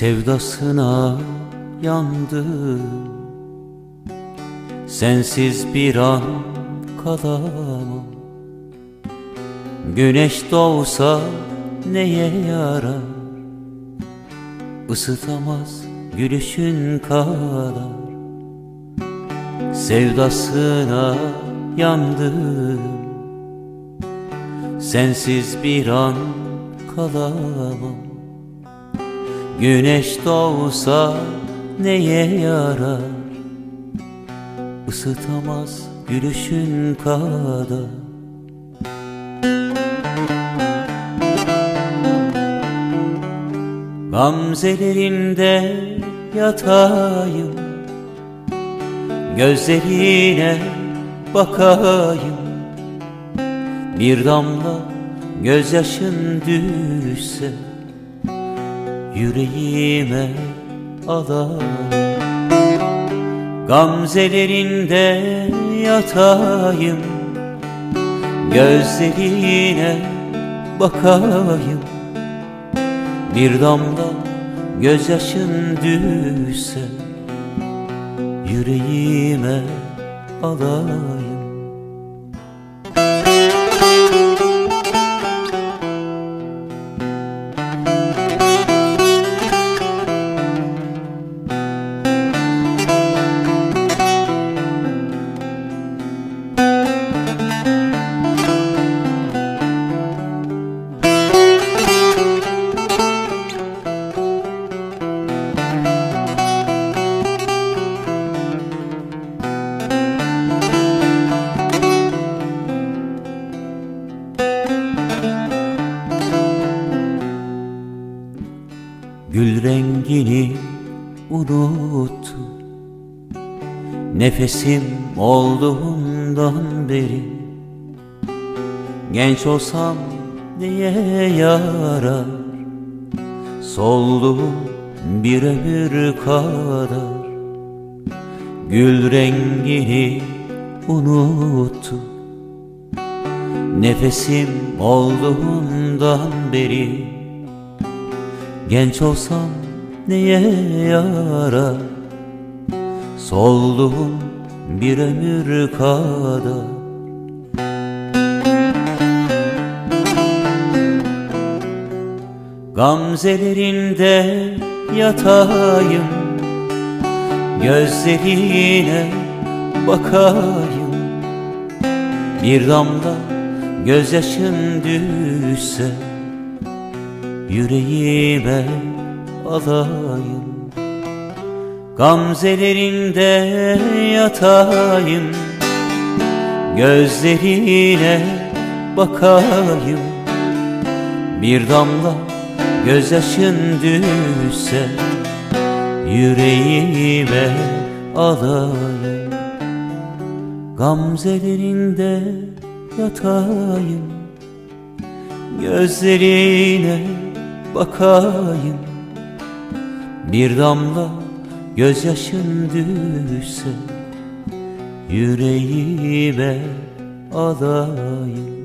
Sevdasına yandım Sensiz bir an kalamam. Güneş doğsa neye yarar? Isıtamaz gülüşün kadar. Sevdasına yandım Sensiz bir an kalamam Güneş doğsa neye yarar? Isıtamaz gülüşün kadar Gamzelerinde yatayım. Gözlerine bakayım. Bir damla gözyaşın düşse Yüreğime alayım Gamzelerinde yatayım Gözlerine bakayım. Bir damla gözyaşın düşse Yüreğime alayım Gül rengini unuttum Nefesim olduğundan beri Genç olsam diye yarar? Solduğum bir ömür kadar Gül rengini unuttum Nefesim olduğundan beri Genç olsam neye yarar? Solduğum bir ömür kadar. Gamzelerinde yatayım Gözlerine bakayım. Bir damla gözyaşın düşse Yüreğime alayım Gamzelerinde yatayım. Gözlerine bakayım. Bir damla gözyaşın düşse Yüreğime alayım Gamzelerinde yatayım. Gözlerine bakayım. Bir damla gözyaşın düşse Yüreğime alayım